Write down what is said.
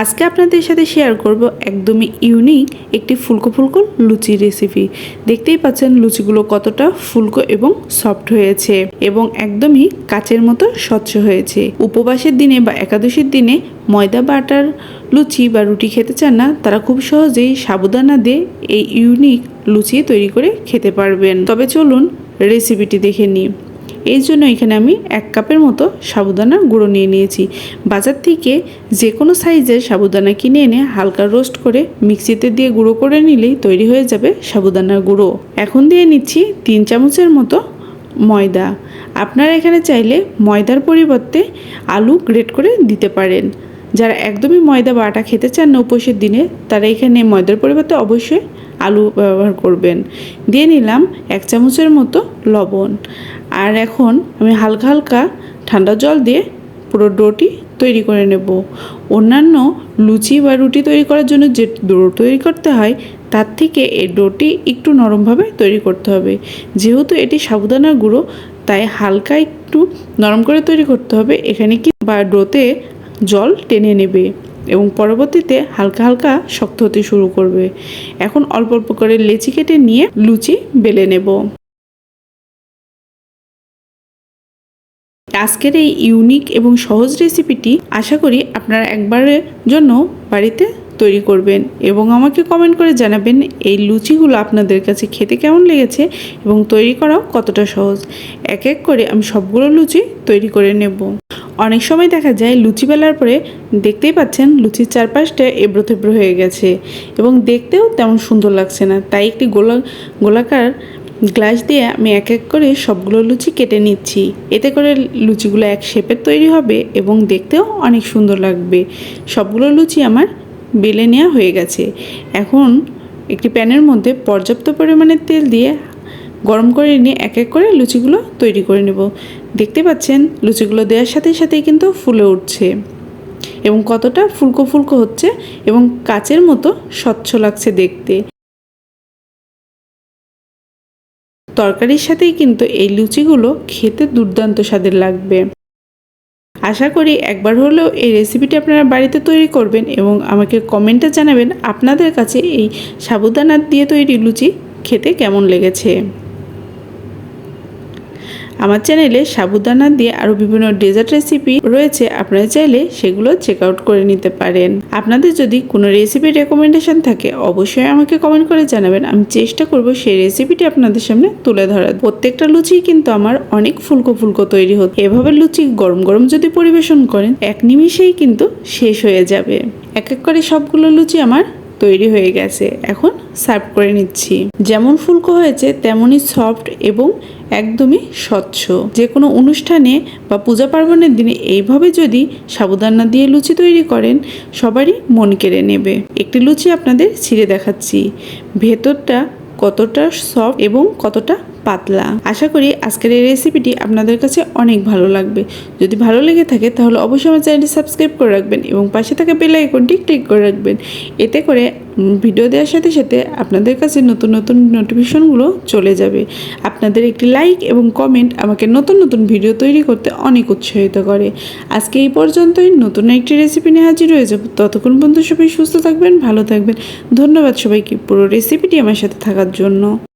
আজকে আপনাদের সাথে শেয়ার করব একদমই ইউনিক একটি ফুলকো ফুলকো লুচির রেসিপি দেখতেই পাচ্ছেন লুচিগুলো কতটা ফুলকো এবং সফট হয়েছে এবং একদমই কাচের মতো স্বচ্ছ হয়েছে। উপবাসের দিনে বা একাদশীর দিনে ময়দা বাটার লুচি বা রুটি খেতে চান না, তারা খুব সহজেই সাবুদানা দিয়ে এই ইউনিক লুচি তৈরি করে খেতে পারবেন। তবে চলুন রেসিপিটি দেখে নিই। এই জন্য এখানে আমি এক কাপের মতো সাবুদানা গুঁড়ো নিয়ে নিয়েছি। বাজার থেকে যে কোনো সাইজের সাবুদানা কিনে এনে হালকা রোস্ট করে মিক্সিতে দিয়ে গুঁড়ো করে নিলেই তৈরি হয়ে যাবে সাবুদানার গুঁড়ো। এখন দিয়ে নিচ্ছি তিন চামচের মতো ময়দা। আপনারা এখানে চাইলে ময়দার পরিবর্তে আলু গ্রেট করে দিতে পারেন। যারা একদমই ময়দা বাটা খেতে চান না উপোসের দিনে, তারা এখানে ময়দার পরিবর্তে অবশ্যই আলু ব্যবহার করবেন। দিয়ে নিলাম এক চামচের মতো লবণ। আর এখন আমি হালকা হালকা ঠান্ডা জল দিয়ে পুরো ডোটি তৈরি করে নেব। অন্যান্য লুচি বা রুটি তৈরি করার জন্য যে ডো তৈরি করতে হয়, তার থেকে এই ডোটি একটু নরমভাবে তৈরি করতে হবে। যেহেতু এটি সাবুদানার গুঁড়ো, তাই হালকা একটু নরম করে তৈরি করতে হবে। এখানে কি বা ডোতে জল টেনে নেবে এবং পরবর্তীতে হালকা হালকা শক্ত হতে শুরু করবে। এখন অল্প অল্প করে লেচি কেটে নিয়ে লুচি বেলে নেব। আজকের এই ইউনিক এবং সহজ রেসিপিটি আশা করি আপনারা একবারের জন্য বাড়িতে তৈরি করবেন এবং আমাকে কমেন্ট করে জানাবেন এই লুচিগুলো আপনাদের কাছে খেতে কেমন লেগেছে এবং তৈরি করাও কতটা সহজ। এক এক করে আমি সবগুলো লুচি তৈরি করে নেব। অনেক সময় দেখা যায় লুচি বেলার পরে দেখতেই পাচ্ছেন লুচির চারপাশটা এবড়ো থেবড়ো হয়ে গেছে এবং দেখতেও তেমন সুন্দর লাগছে না। তাই একটি গোলা, গোলাকার গ্লাস দিয়ে আমি এক এক করে সবগুলো লুচি কেটে নিচ্ছি। এতে করে লুচিগুলো এক শেপের তৈরি হবে এবং দেখতেও অনেক সুন্দর লাগবে। সবগুলো লুচি আমার বেলে নেওয়া হয়ে গেছে। এখন একটি প্যানের মধ্যে পর্যাপ্ত পরিমাণে তেল দিয়ে গরম করে নিয়ে এক এক করে লুচিগুলো তৈরি করে নেব। দেখতে পাচ্ছেন, লুচিগুলো দেওয়ার সাথে সাথেই কিন্তু ফুলে উঠছে এবং কতটা ফুলকো ফুলকো হচ্ছে এবং কাচের মতো স্বচ্ছ লাগছে দেখতে। তরকারির সাথেই কিন্তু এই লুচিগুলো খেতে দুর্দান্ত স্বাদের লাগবে। আশা করি একবার হলেও এই রেসিপিটি আপনারা বাড়িতে তৈরি করবেন এবং আমাকে কমেন্টে জানাবেন আপনাদের কাছে এই সাবুদানা দিয়ে তৈরি লুচি খেতে কেমন লেগেছে। আমার চ্যানেলে সাবুদানা দিয়ে আরও বিভিন্ন ডেজার্ট রেসিপি রয়েছে, আপনারা চাইলে সেগুলো চেক আউট করে নিতে পারেন। আপনাদের যদি কোনো রেসিপি রেকমেন্ডেশন থাকে, অবশ্যই আমাকে কমেন্ট করে জানাবেন। আমি চেষ্টা করব সেই রেসিপিটি আপনাদের সামনে তুলে ধরার। প্রত্যেকটা লুচি কিন্তু আমার অনেক ফুলকো ফুলকো তৈরি হতো। এভাবে লুচি গরম গরম যদি পরিবেশন করেন, এক নিমিষেই কিন্তু শেষ হয়ে যাবে। এক এক করে সবগুলো লুচি আমার তৈরি হয়ে গেছে। এখন সার্ভ করে নিচ্ছি। যেমন ফুলকো হয়েছে, তেমনই সফট এবং একদমই স্বচ্ছ। যে কোনো অনুষ্ঠানে বা পূজা পার্বণের দিনে এইভাবে যদি সাবুদানা দিয়ে লুচি তৈরি করেন, সবারই মন কেড়ে নেবে। একটি লুচি আপনাদের ছিঁড়ে দেখাচ্ছি। ভেতরটা কতটা সফট এবং কতটা পাতলা। আশা করি আজকের এই রেসিপিটি আপনাদের কাছে অনেক ভালো লাগবে। যদি ভালো লেগে থাকে তাহলে অবশ্যই আমার চ্যানেলটি সাবস্ক্রাইব করে রাখবেন এবং পাশে থাকা বেল আইকনটি ক্লিক করে রাখবেন। এতে করে ভিডিও দেওয়ার সাথে সাথে আপনাদের কাছে নতুন নতুন নোটিফিকেশনগুলো চলে যাবে। আপনাদের একটি লাইক এবং কমেন্ট আমাকে নতুন নতুন ভিডিও তৈরি করতে অনেক উৎসাহিত করে। আজকে এই পর্যন্তই। নতুন একটি রেসিপি নিয়ে হাজির হয়ে যাব। ততক্ষণ পর্যন্ত সবাই সুস্থ থাকবেন, ভালো থাকবেন। ধন্যবাদ সবাইকে পুরো রেসিপিটি আমার সাথে থাকার জন্য।